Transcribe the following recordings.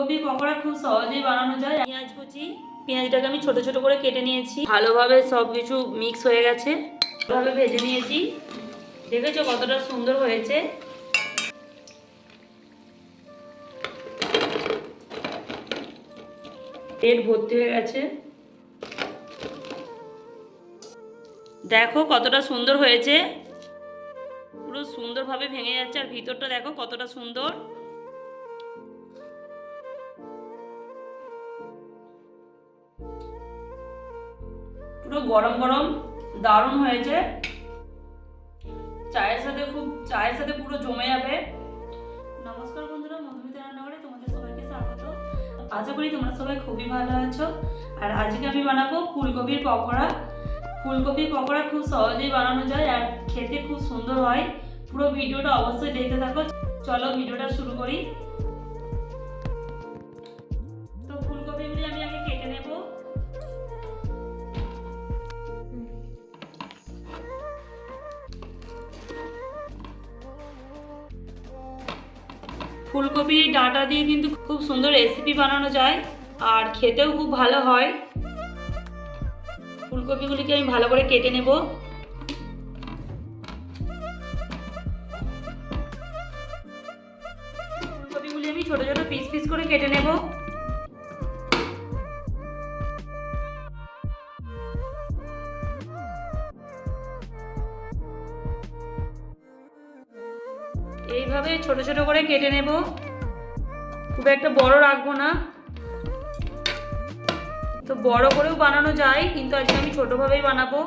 ফুলকপি, পকোড়া খুব সহজেই বানানো যায়। পেঁয়াজ কুচি, পেঁয়াজটাকে আমি ছোট ছোট করে কেটে নিয়েছি। ভালোভাবে সব কিছু মিক্স হয়ে গেছে। ভালোভাবে ভেজে নিয়েছি। দেখেছ কতটা সুন্দর হয়েছে? পেট ভর্তি হয়ে গেছে। দেখো কতটা সুন্দর হয়েছে। পুরো সুন্দরভাবে ভেঙে যাচ্ছে আর ভিতরটা দেখো কতটা সুন্দর। পুরো গরম গরম দারুণ হয়েছে। চায়ের সাথে খুব, চায়ের সাথে পুরো জমে যাবে। নমস্কার বন্ধুরা, মধুমিতা রান্নাঘরে তোমাদের সবাইকে স্বাগত। আশা করি তোমরা সবাই খুবই ভালো আছো। আর আজকে আমি বানাবো ফুলকপির পকোড়া। ফুলকপির পকোড়া খুব সহজেই বানানো যায় আর খেতে খুব সুন্দর হয়। পুরো ভিডিওটা অবশ্যই দেখতে থাকো। চলো ভিডিওটা শুরু করি। ফুলকপির ডাঁটা দিয়ে কিন্তু খুব সুন্দর রেসিপি বানানো যায় আর খেতেও খুব ভালো হয়। ফুলকপিগুলিকে আমি ভালো করে কেটে নেব। ফুলকপিগুলি আমি ছোটো ছোটো পিস পিস করে কেটে নেব। এইভাবে ছোট ছোট করে কেটে নেব। খুব একটা বড় রাখব না। তো বড় করেও বানানো যায়, কিন্তু আজকে আমি ছোটোভাবেই বানাবো।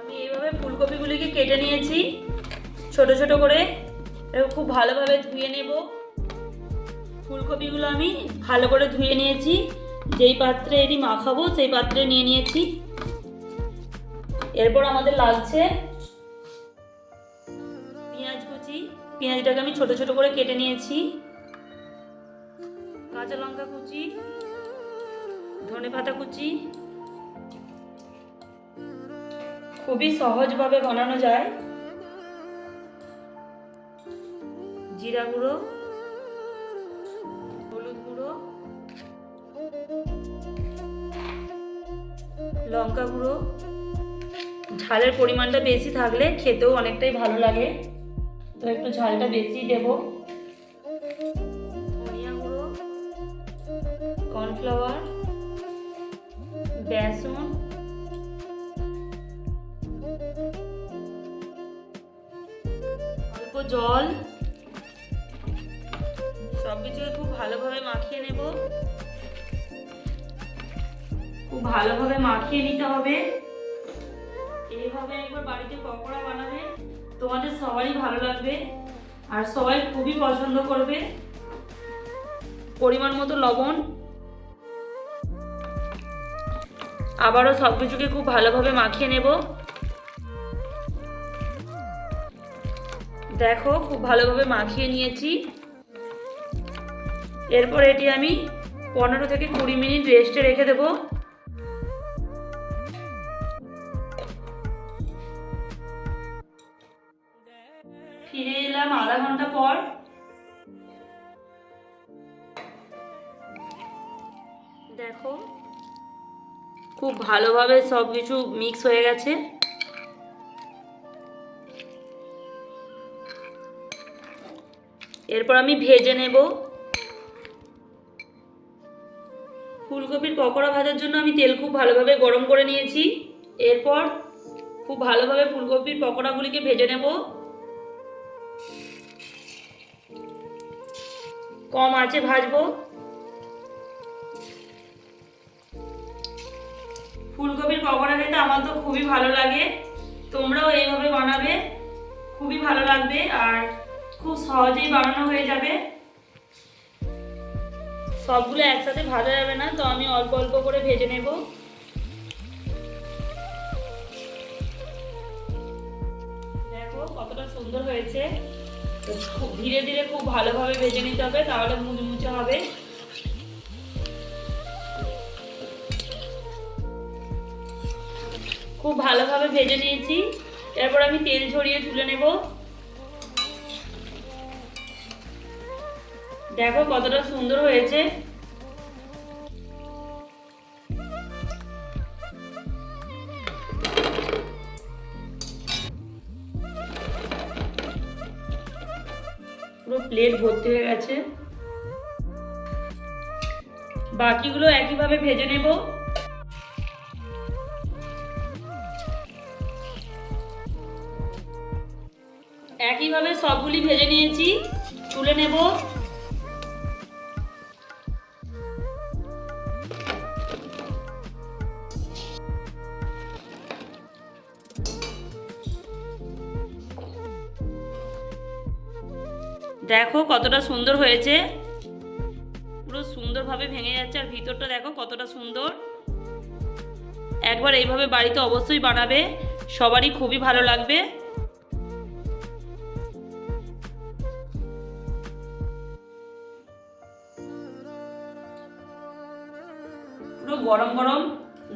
আমি এইভাবে ফুলকপিগুলিকে কেটে নিয়েছি, ছোট ছোট করে। খুব ভালোভাবে ধুয়ে নেব। ফুলকপিগুলো আমি ভালো করে ধুয়ে নিয়েছি। যেই পাত্রে এটি মাখাবো, সেই পাত্রে নিয়ে নিয়েছি। এরপর আমাদের লাগছে পেঁয়াজ কুচি। পেঁয়াজটাকে আমি ছোট ছোট করে কেটে নিয়েছি। কাঁচা লঙ্কা কুচি, ধনে পাতা কুচি। খুবই সহজভাবে বানানো যায়। জিরা গুঁড়ো, হলুদ গুঁড়ো, লঙ্কা গুঁড়ো। ঝালের পরিমাণটা বেশি থাকলে খেতেও অনেকটাই ভালো লাগে। তো একটু ঝালটা বেশি দেব। ধনিয়া গুঁড়ো, কর্নফ্লাওয়ার, বেসন, অল্প জল। সব কিছুকে খুব ভালোভাবে মাখিয়ে নেব। খুব ভালোভাবে মাখিয়ে নিতে হবে। এইভাবে একবার বাড়িতে পকোড়া বানাবে। তোমাদের সবারই ভালো লাগবে। আর সবাই খুবই পছন্দ করবে। পরিমাণ মতো লবণ। আবারও সব কিছুকে খুব ভালোভাবে মাখিয়ে নেব। দেখো, খুব ভালোভাবে মাখিয়ে নিয়েছি। এরপর এটি আমি পনেরো থেকে কুড়ি মিনিট রেস্টে রেখে দেবো। এলাম আধা ঘণ্টা পর? দেখো, খুব ভালোভাবে সব কিছু মিক্স হয়ে গেছে। এরপর আমি ভেজে নেব। ফুলকপির পকোড়া ভাজার জন্য আমি তেল খুব ভালোভাবে গরম করে নিয়েছি। এরপর খুব ভালোভাবে ফুলকপির পকোড়াগুলিকে ভেজে নেব। কম আছে ভাজবো। ফুলকপির পকোড়া খেতে আমার তো খুবই ভালো লাগে। তোমরাও এইভাবে বানাবে, খুবই ভালো লাগবে আর খুব সহজেই বানানো হয়ে যাবে। সবগুলো একসাথে ভাজা যাবে না, তো আমি অল্প অল্প করে ভেজে নেব। দেখো কতটা সুন্দর হয়েছে। খুব ধীরে ধীরে খুব ভালোভাবে ভেজে নিতে হবে, তাহলে মুচমুচে হবে। খুব ভালোভাবে ভেজে নিয়েছি। এরপর আমি তেল ঝরিয়ে তুলে নেব। দেখো কতটা সুন্দর হয়েছে। প্লেট ভর্তি হয়ে গেছে। বাকিগুলো একইভাবে ভেজে নেব। একইভাবে সবগুলি ভেজে নিয়েছি। তুলে নেব। দেখো কতটা সুন্দর হয়েছে। পুরো সুন্দরভাবে ভেঙে যাচ্ছে আর ভিতরটা দেখো কতটা সুন্দর। একবার এইভাবে বাড়িতে অবশ্যই বানাবে, সবারই খুবই ভালো লাগবে। পুরো গরম গরম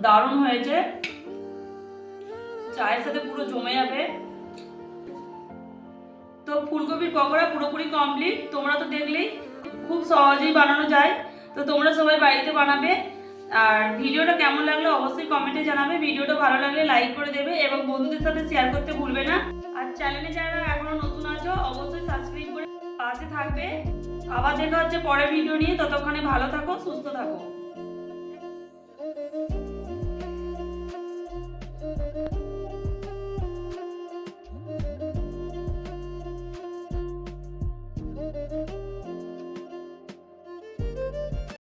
দারুণ হয়েছে। চায়ের সাথে পুরো জমে যাবে। ফুলকপির পকোড়া পুরোপুরি কমপ্লিট তোমরা তো দেখলেই খুব সহজেই বানানো যায়। তো তোমরা সবাই বাড়িতে বানাবে। আর ভিডিওটা কেমন লাগল অবশ্যই কমেন্টে জানাবে। ভিডিওটা ভালো লাগলে লাইক করে দেবে এবং বন্ধুদের সাথে শেয়ার করতে ভুলবে না। আর চ্যানেলে যারা এখনও নতুন আছো, অবশ্যই সাবস্ক্রাইব করে পাশে থাকবে। আবার দেখা হচ্ছে পরের ভিডিও নিয়ে। ততক্ষণে ভালো থাকো, সুস্থ থাকো।